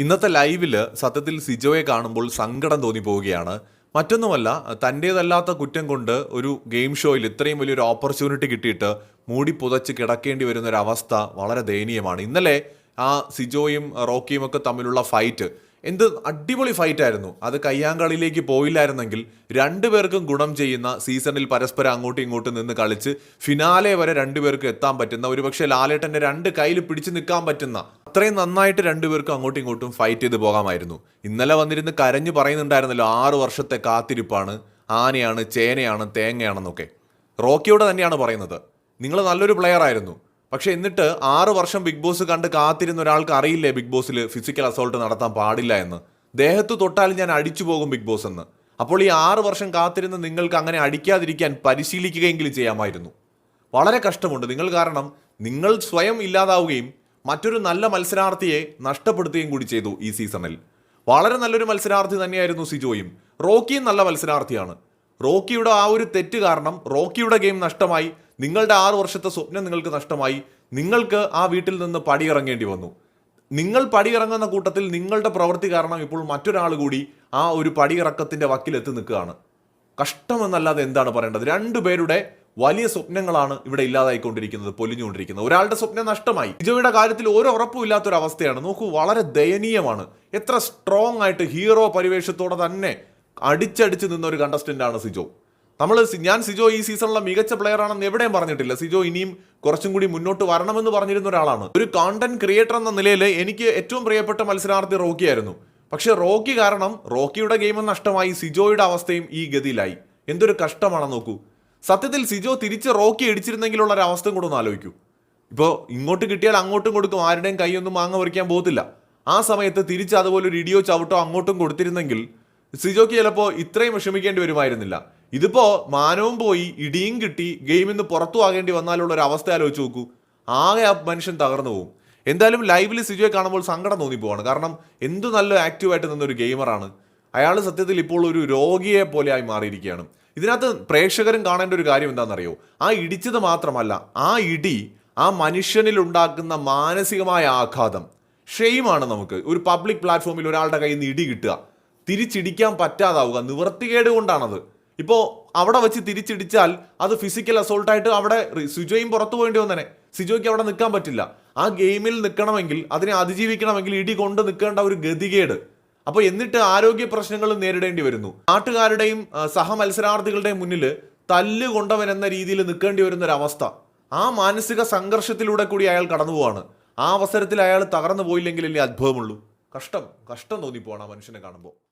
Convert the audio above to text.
ഇന്നത്തെ ലൈവിൽ സത്യത്തിൽ സിജോയെ കാണുമ്പോൾ സങ്കടം തോന്നി പോവുകയാണ്. മറ്റൊന്നുമല്ല തന്റേതല്ലാത്ത കുറ്റം കൊണ്ട് ഒരു ഗെയിം ഷോയിൽ ഇത്രയും വലിയൊരു ഓപ്പർച്യൂണിറ്റി കിട്ടിയിട്ട് മൂടി പുതച്ച് കിടക്കേണ്ടി വരുന്ന ഒരു അവസ്ഥ വളരെ ദയനീയമാണ്. ഇന്നലെ ആ സിജോയും റോക്കിയും ഒക്കെ തമ്മിലുള്ള ഫൈറ്റ് എന്ത് അടിപൊളി ഫൈറ്റ് ആയിരുന്നു. അത് കയ്യാങ്കളിയിലേക്ക് പോയില്ലായിരുന്നെങ്കിൽ രണ്ടുപേർക്കും ഗുണം ചെയ്യുന്ന സീസണിൽ പരസ്പരം അങ്ങോട്ടും ഇങ്ങോട്ടും നിന്ന് കളിച്ച് ഫിനാലെ വരെ രണ്ടുപേർക്കും എത്താൻ പറ്റുന്ന ഒരുപക്ഷെ ലാലേട്ടന്റെ രണ്ട് കയ്യിൽ പിടിച്ചു നിൽക്കാൻ പറ്റുന്ന അത്രയും നന്നായിട്ട് രണ്ടുപേർക്കും അങ്ങോട്ടും ഇങ്ങോട്ടും ഫൈറ്റ് ചെയ്ത് പോകാമായിരുന്നു. ഇന്നലെ വന്നിരുന്ന് കരഞ്ഞു പറയുന്നുണ്ടായിരുന്നല്ലോ ആറ് വർഷത്തെ കാത്തിരിപ്പാണ് ആനയാണ് ചേനയാണ് തേങ്ങയാണെന്നൊക്കെ. റോക്കിയോട് തന്നെയാണ് പറയുന്നത്. നിങ്ങൾ നല്ലൊരു പ്ലെയർ ആയിരുന്നു. പക്ഷെ എന്നിട്ട് ആറ് വർഷം ബിഗ് ബോസ് കണ്ട് കാത്തിരുന്ന ഒരാൾക്ക് അറിയില്ലേ ബിഗ് ബോസിൽ ഫിസിക്കൽ അസോൾട്ട് നടത്താൻ പാടില്ല എന്ന്? ദേഹത്ത് തൊട്ടാൽ ഞാൻ അടിച്ചു പോകും ബിഗ് ബോസ് എന്ന്. അപ്പോൾ ഈ ആറ് വർഷം കാത്തിരുന്ന് നിങ്ങൾക്ക് അങ്ങനെ അടിക്കാതിരിക്കാൻ പരിശീലിക്കുകയെങ്കിലും ചെയ്യാമായിരുന്നു. വളരെ കഷ്ടമുണ്ട്. നിങ്ങൾ കാരണം നിങ്ങൾ സ്വയം ഇല്ലാതാവുകയും മറ്റൊരു നല്ല മത്സരാർത്ഥിയെ നഷ്ടപ്പെടുത്തുകയും കൂടി ചെയ്തു ഈ സീസണിൽ വളരെ നല്ലൊരു മത്സരാർത്ഥി തന്നെയായിരുന്നു സിജോയും. റോക്കിയും നല്ല മത്സരാർത്ഥിയാണ്. റോക്കിയുടെ ആ ഒരു തെറ്റ് കാരണം റോക്കിയുടെ ഗെയിം നഷ്ടമായി നിങ്ങളുടെ ആറ് വർഷത്തെ സ്വപ്നം നിങ്ങൾക്ക് നഷ്ടമായി നിങ്ങൾക്ക് ആ വീട്ടിൽ നിന്ന് പടിയിറങ്ങേണ്ടി വന്നു. നിങ്ങൾ പടിയിറങ്ങുന്ന കൂട്ടത്തിൽ നിങ്ങളുടെ പ്രവൃത്തി കാരണം ഇപ്പോൾ മറ്റൊരാൾ കൂടി ആ ഒരു പടിയിറക്കത്തിന്റെ വക്കിലെത്തി നിൽക്കുകയാണ്. കഷ്ടമെന്നല്ലാതെ എന്താണ് പറയേണ്ടത്? രണ്ടുപേരുടെ വലിയ സ്വപ്നങ്ങളാണ് ഇവിടെ ഇല്ലാതായിക്കൊണ്ടിരിക്കുന്നത് പൊലിഞ്ഞുകൊണ്ടിരിക്കുന്നത്. ഒരാളുടെ സ്വപ്നം നഷ്ടമായി. വിജയുടെ കാര്യത്തിൽ ഒരു ഉറപ്പും ഇല്ലാത്തൊരവസ്ഥയാണ്. നോക്കൂ വളരെ ദയനീയമാണ്. എത്ര സ്ട്രോങ് ആയിട്ട് ഹീറോ പരിവേഷത്തോടെ തന്നെ അടിച്ചടിച്ച് നിന്ന ഒരു കണ്ടസ്റ്റന്റ് ആണ് സിജോ. നമ്മൾ ഞാൻ സിജോ ഈ സീസണിലെ മികച്ച പ്ലെയർ ആണെന്ന് എവിടെയും പറഞ്ഞിട്ടില്ല. സിജോ ഇനിയും കുറച്ചും കൂടി മുന്നോട്ട് വരണമെന്ന് പറഞ്ഞിരുന്ന ഒരാളാണ്. ഒരു കോണ്ടന്റ് ക്രിയേറ്റർ എന്ന നിലയിൽ എനിക്ക് ഏറ്റവും പ്രിയപ്പെട്ട മത്സരാർത്ഥി റോക്കിയായിരുന്നു പക്ഷെ റോക്കി കാരണം റോക്കിയുടെ ഗെയിം നഷ്ടമായി സിജോയുടെ അവസ്ഥയും ഈ ഗതിയിലായി. എന്തൊരു കഷ്ടമാണെന്ന് നോക്കൂ. സത്യത്തിൽ സിജോ തിരിച്ച് റോക്കി ഇടിച്ചിരുന്നെങ്കിലുള്ള ഒരു അവസ്ഥയും കൂടെ ഒന്ന് ആലോചിക്കൂ. ഇപ്പോൾ ഇങ്ങോട്ട് കിട്ടിയാൽ അങ്ങോട്ടും കൊടുക്കും. ആരുടെയും കൈയൊന്നും മാങ്ങ പറിക്കാൻ പോകത്തില്ല. ആ സമയത്ത് തിരിച്ച് അതുപോലെ ഒരു ഇടിയോ ചവിട്ടോ അങ്ങോട്ടും കൊടുത്തിരുന്നെങ്കിൽ സിജോക്ക് ചിലപ്പോൾ ഇത്രയും വിഷമിക്കേണ്ടി വരുമായിരുന്നില്ല. ഇതിപ്പോ മാനവും പോയി ഇടിയും കിട്ടി ഗെയിമിൽ നിന്ന് പുറത്തു ആകേണ്ടി വന്നാലുള്ള ഒരു അവസ്ഥ ആലോചിച്ച് നോക്കൂ. ആകെ ആ മനുഷ്യൻ തകർന്നു പോകും. എന്തായാലും ലൈവിൽ സിജോയെ കാണുമ്പോൾ സങ്കടം തോന്നിപ്പോവാണ്. കാരണം എന്തു നല്ല ആക്റ്റീവായിട്ട് നിന്നൊരു ഗെയിമറാണ് അയാൾ സത്യത്തിൽ ഇപ്പോൾ ഒരു രോഗിയെ പോലെ ആയി മാറിയിരിക്കുകയാണ്. ഇതിനകത്ത് പ്രേക്ഷകരും കാണേണ്ട ഒരു കാര്യം എന്താണെന്നറിയോ? ആ ഇടിച്ചത് മാത്രമല്ല ആ ഇടി ആ മനുഷ്യനിൽ ഉണ്ടാക്കുന്ന മാനസികമായ ആഘാതം. ഷെയിമാണ് നമുക്ക്. ഒരു പബ്ലിക് പ്ലാറ്റ്ഫോമിൽ ഒരാളുടെ കയ്യിൽ നിന്ന് ഇടി കിട്ടുക. തിരിച്ചിടിക്കാൻ പറ്റാതാവുക. നിവർത്തികേട് കൊണ്ടാണത്. ഇപ്പോൾ അവിടെ വെച്ച് തിരിച്ചിടിച്ചാൽ അത് ഫിസിക്കൽ അസോൾട്ടായിട്ട് അവിടെ സിജോയും പുറത്തു പോകേണ്ടി വന്നേനെ. സിജോയ്ക്ക് അവിടെ നിൽക്കാൻ പറ്റില്ല. ആ ഗെയിമിൽ നിൽക്കണമെങ്കിൽ അതിനെ അതിജീവിക്കണമെങ്കിൽ ഇടി കൊണ്ട് നിൽക്കേണ്ട ഒരു ഗതികേട്. അപ്പോൾ എന്നിട്ട് ആരോഗ്യ പ്രശ്നങ്ങൾ നേരിടേണ്ടി വരുന്നു. നാട്ടുകാരുടെയും സഹമത്സരാർത്ഥികളുടെയും മുന്നിൽ തല്ല് കൊണ്ടവൻ എന്ന രീതിയിൽ നിൽക്കേണ്ടി വരുന്ന ഒരു അവസ്ഥ ആ മാനസിക സംഘർഷത്തിലൂടെ കൂടി അയാൾ കടന്നു പോവാണ്. ആ അവസരത്തിൽ അയാൾ തകർന്നു പോയില്ലെങ്കിൽ അല്ലേ അത്ഭുതമുള്ളൂ കഷ്ടം കഷ്ടം തോന്നിപ്പോവാണ് ആ മനുഷ്യനെ കാണുമ്പോൾ.